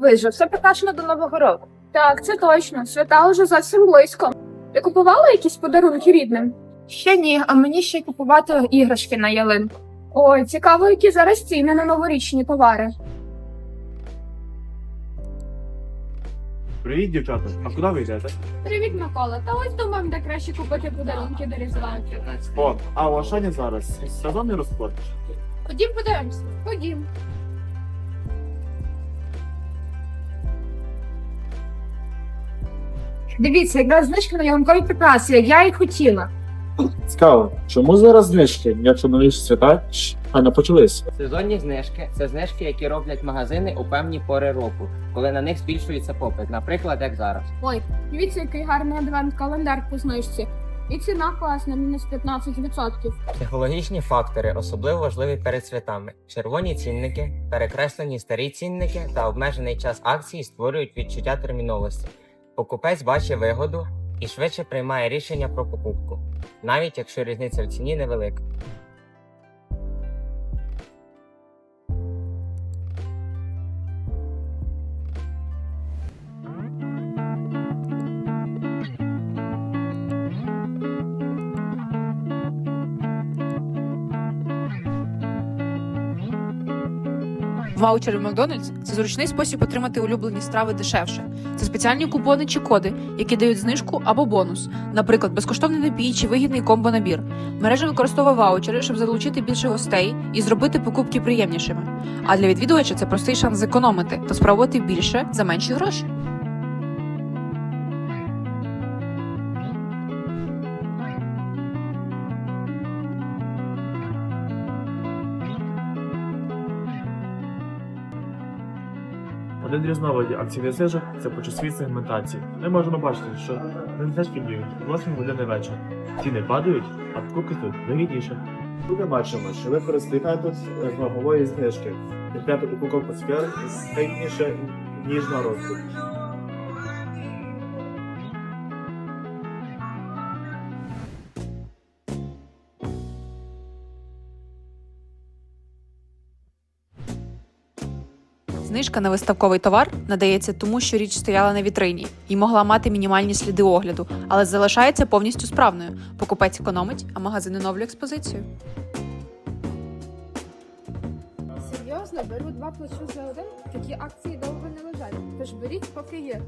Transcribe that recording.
Дивись же, все прикрашено до Нового року. Так, це точно. Свята вже зовсім близько. Ти купувала якісь подарунки рідним? Ще ні, а мені ще й купувати іграшки на ялинку. Ой, цікаво, які зараз ціни на новорічні товари. Привіт, дівчата. А куди ви йдете? Привіт, Микола. Та ось думаємо, де краще купити подарунки до Різдва. О, а у Ашані зараз сезонний розклад. Ходім подивимося. Ходім. Дивіться, якраз знижка на ялинкові прикраси, як я і хотіла. Цікаво, чому зараз знижки, якщо нові свята а не почалися? Сезонні знижки це знижки, які роблять магазини у певні пори року, коли на них збільшується попит, наприклад, як зараз. Ой, дивіться, який гарний адвент-календар по знижці. І ціна класна, мінус 15%. Психологічні фактори особливо важливі перед святами. Червоні цінники, перекреслені старі цінники та обмежений час акцій створюють відчуття терміновості. Покупець бачить вигоду і швидше приймає рішення про покупку, навіть якщо різниця в ціні невелика. Ваучери в Макдональдс це зручний спосіб отримати улюблені страви дешевше. Це спеціальні купони чи коди, які дають знижку або бонус, наприклад, безкоштовний напій чи вигідний комбо-набір. Мережа використовує ваучери, щоб залучити більше гостей і зробити покупки приємнішими. А для відвідувача це простий шанс зекономити та спробувати більше за менші гроші. Один різновид акційних знижок це почасові сегментації. Ми можемо бачити, що знижки діють 8 години вечора. Ціни падають, а покупки тут вигідніше. Тут ми бачимо, що ви з вагової знижки. Купляти упаковку цукер стейніше, ніж на розкуп. Знижка на виставковий товар надається тому, що річ стояла на вітрині і могла мати мінімальні сліди огляду, але залишається повністю справною. Покупець економить, а магазин оновлює експозицію. Серйозно, беру два плачу за один, такі акції довго не лежать. Тож беріть, поки є.